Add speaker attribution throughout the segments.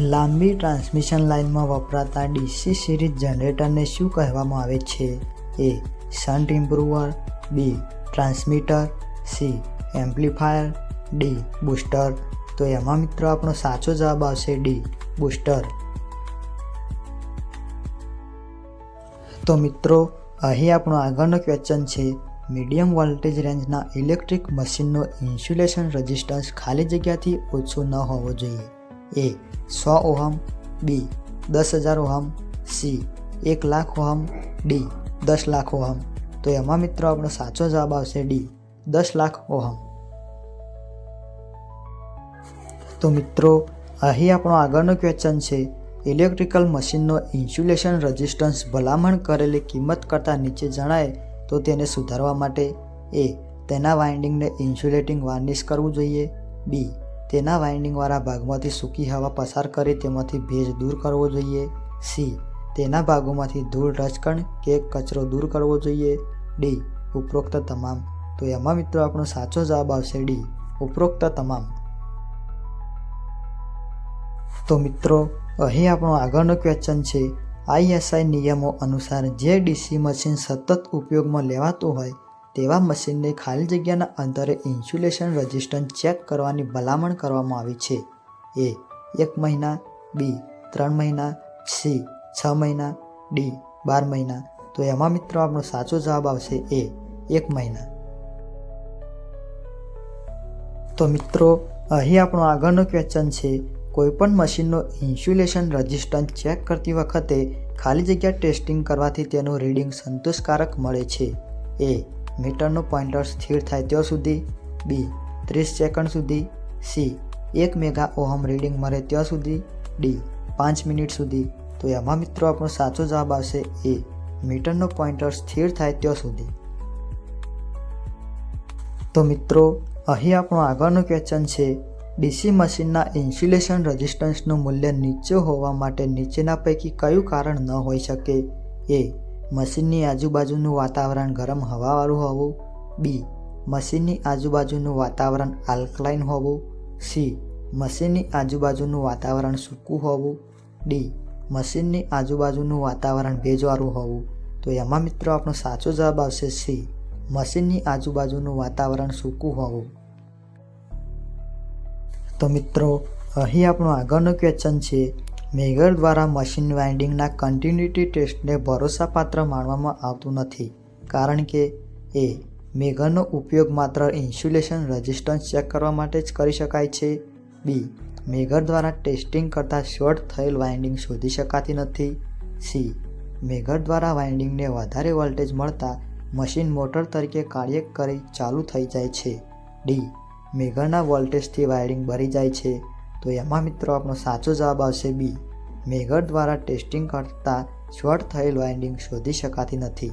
Speaker 1: લાંબી ટ્રાન્સમિશન લાઇનમાં વપરાતા ડીસી સિરીઝ જનરેટરને શું કહેવામાં આવે છે? A, shunt improver, B, transmitter, C, amplifier, D, booster. તો એમાં મિત્રો આપણો સાચો જવાબ આવશે ડી, બૂસ્ટર. તો મિત્રો, અહીં આપણો આગળનો ક્વેશ્ચન છે, મીડિયમ વોલ્ટેજ રેન્જના ઇલેક્ટ્રિક મશીનનો ઇન્સ્યુલેશન રેઝિસ્ટન્સ ખાલી જગ્યાથી ઓછું ન હોવો જોઈએ. એ સો ઓહમ, બી દસ હજાર ઓહમ, સી એક લાખ ઓહમ, ડી દસ લાખ ઓહમ. તો એમાં મિત્રો આપણો સાચો જવાબ આવશે ડી દસ લાખ ઓહમ. તો મિત્રો, અહીં આપણો આગળનો ક્વેશ્ચન છે ઇલેક્ટ્રિકલ મશીનનો ઇન્સ્યુલેશન રેઝિસ્ટન્સ ભલામણ કરેલી કિંમત કરતાં નીચે જણાય તો તેને સુધારવા માટે એ તેના વાઇન્ડિંગને ઇન્સ્યુલેટિંગ વાર્નિશ કરવું જોઈએ, બી તેના વાઇન્ડિંગવાળા ભાગમાંથી સૂકી હવા પસાર કરી તેમાંથી ભેજ દૂર કરવો જોઈએ. સી. તેના ભાગોમાંથી ધૂળ, રજકણ કે કચરો દૂર કરવો જોઈએ. ડી. ઉપરોક્ત તમામ. તો એમાં મિત્રો આપણો સાચો જવાબ આવશે ડી. ઉપરોક્ત તમામ. તો મિત્રો, અહીં આપણો આગળનો ક્વેશ્ચન છે. આઈએસઆઈ નિયમો અનુસાર જે ડીસી મશીન સતત ઉપયોગમાં લેવાતું હોય તેવા મશીનને ખાલી જગ્યાના અંતરે ઇન્સ્યુલેશન રજિસ્ટન્સ ચેક કરવાની ભલામણ કરવામાં આવી છે. એ, એક મહિના, બી, ત્રણ મહિના, સી, છ મહિના, ડી, બાર મહિના. તો એમાં મિત્રો આપણો સાચો જવાબ આવશે એ, એક મહિના. તો મિત્રો, અહીં આપણો આગળનો ક્વેશ્ચન છે, કોઈપણ મશીનનો ઇન્સ્યુલેશન રજિસ્ટન્સ ચેક કરતી વખતે ખાલી જગ્યા ટેસ્ટિંગ કરવાથી તેનું રીડિંગ સંતોષકારક મળે છે. એ મીટરનો પોઇન્ટર સ્થિર થાય ત્યાં સુધી, બી, ત્રીસ સેકન્ડ સુધી, સી, એક મેગા ઓહમ રીડિંગ મળે ત્યાં સુધી, ડી, પાંચ મિનિટ સુધી. તો એમાં મિત્રો આપણો સાચો જવાબ આવશે એ, મીટરનો પોઇન્ટર સ્થિર થાય ત્યાં સુધી. તો મિત્રો, અહીં આપણો આગળનો ક્વેશ્ચન છે, ડીસી મશીનના ઇન્સ્યુલેશન રેઝિસ્ટન્સનું મૂલ્ય નીચે હોવા માટે નીચેના પૈકી કયું કારણ ન હોઈ શકે? એ મશીનની આજુબાજુનું વાતાવરણ ગરમ હવાવાળું હોવું. બી. મશીનની આજુબાજુનું વાતાવરણ આલ્કલાઇન હોવું. સી. મશીનની આજુબાજુનું વાતાવરણ સૂકું હોવું. ડી. મશીનની આજુબાજુનું વાતાવરણ ભેજવાળું હોવું. તો એમાં મિત્રો આપણો સાચો જવાબ આવશે સી. મશીનની આજુબાજુનું વાતાવરણ સૂકું હોવું. તો મિત્રો, અહીં આપણો આગળનો ક્વેશ્ચન છે મેગર દ્વારા મશીન વાઇન્ડિંગના કન્ટિન્યુટી ટેસ્ટને ભરોસાપાત્ર માનવામાં આવતું નથી. કારણ કે, એ મેગરનો ઉપયોગ માત્ર ઇન્સ્યુલેશન રજિસ્ટન્સ ચેક કરવા માટે જ કરી શકાય છે. બી મેગર દ્વારા ટેસ્ટિંગ કરતાં શોર્ટ થયેલ વાઇન્ડિંગ શોધી શકાતી નથી. સી મેગર દ્વારા વાઇન્ડિંગને વધારે વોલ્ટેજ મળતા મશીન મોટર તરીકે કાર્ય કરી ચાલુ થઈ જાય છે. ડી મેઘરના વોલ્ટેજથી વાયરિંગ ભરી જાય છે. તો એમાં મિત્રો આપણો સાચો જવાબ આવશે બી મેઘર દ્વારા ટેસ્ટિંગ કરતાં શોર્ટ થયેલ વાઇન્ડિંગ શોધી શકાતી નથી.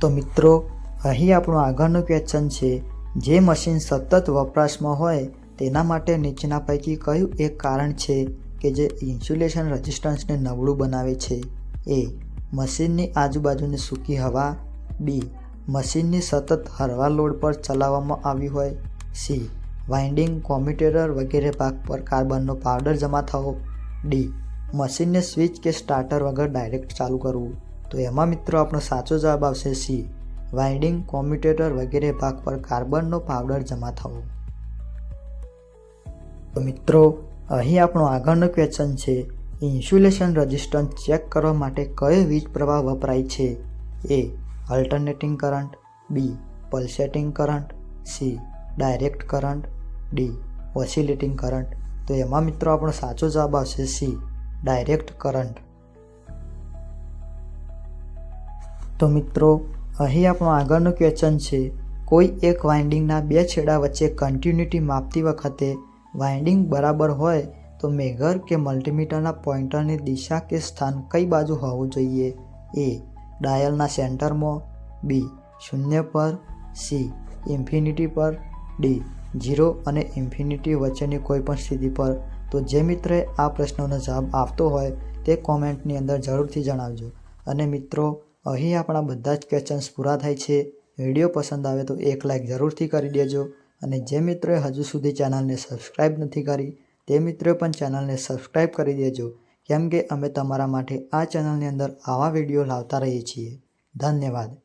Speaker 1: તો મિત્રો, અહીં આપણું આગળનું ક્વેશ્ચન છે, જે મશીન સતત વપરાશમાં હોય, તેના માટે નીચેના પૈકી કયું એક કારણ છે કે જે ઇન્સ્યુલેશન રેઝિસ્ટન્સને નબળું બનાવે છે? એ, મશીનની આજુબાજુની સૂકી હવા. બી, મશીનની સતત હળવા લોડ પર ચલાવવામાં આવી હોય. સી વાઇન્ડિંગ, કોમ્યુટેટર વગેરે ભાગ પર કાર્બનનો પાવડર જમા થવો. ડી મશીનને સ્વિચ કે સ્ટાર્ટર વગર ડાયરેક્ટ ચાલુ કરવું. તો એમાં મિત્રો આપણો સાચો જવાબ આવશે સી વાઇન્ડિંગ, કોમ્યુટેટર વગેરે ભાગ પર કાર્બનનો પાવડર જમા થવો. તો મિત્રો, અહીં આપણો આગળનો ક્વેશ્ચન છે, ઇન્સ્યુલેશન રજિસ્ટન્સ ચેક કરવા માટે કયો વીજ પ્રવાહ વપરાય છે? A alternating current. B pulsating current. C direct current. D oscillating current તો એમાં મિત્રો આપણો સાચો જવાબ આવશે સી ડાયરેક્ટ કરંટ તો મિત્રો, અહીં આપણો આગળનું ક્વેશ્ચન છે, કોઈ એક વાઇન્ડિંગના બે છેડા વચ્ચે કન્ટિન્યુટી માપતી વખતે વાઇન્ડિંગ બરાબર હોય તો મેઘર કે મલ્ટીમીટરના પોઇન્ટરની દિશા કે સ્થાન કઈ બાજુ હોવું જોઈએ? એ ડાયલના સેન્ટરમાં બી શૂન્ય પર. સી ઇન્ફિનિટી પર. ડી ઝીરો અને ઇન્ફિનિટી વચ્ચેની કોઈ પણ સ્થિતિ પર. તો જે મિત્રએ આ પ્રશ્નોનો જવાબ આપતો હોય તે કોમેન્ટની અંદર જરૂરથી જણાવજો. અને મિત્રો, અહીં આપણા બધા જ ક્વેશ્ચન્સ પૂરા થાય છે. વીડિયો પસંદ આવે તો એક લાઇક જરૂરથી કરી દેજો. અને જે મિત્રોએ હજુ સુધી ચેનલને સબસ્ક્રાઈબ નથી કરી, તે મિત્રોએ પણ ચેનલને સબસ્ક્રાઈબ કરી દેજો. કેમ કે અમે તમારા માટે આ ચેનલની અંદર આવા વીડિયો લાવતા રહીએ છીએ. ધન્યવાદ.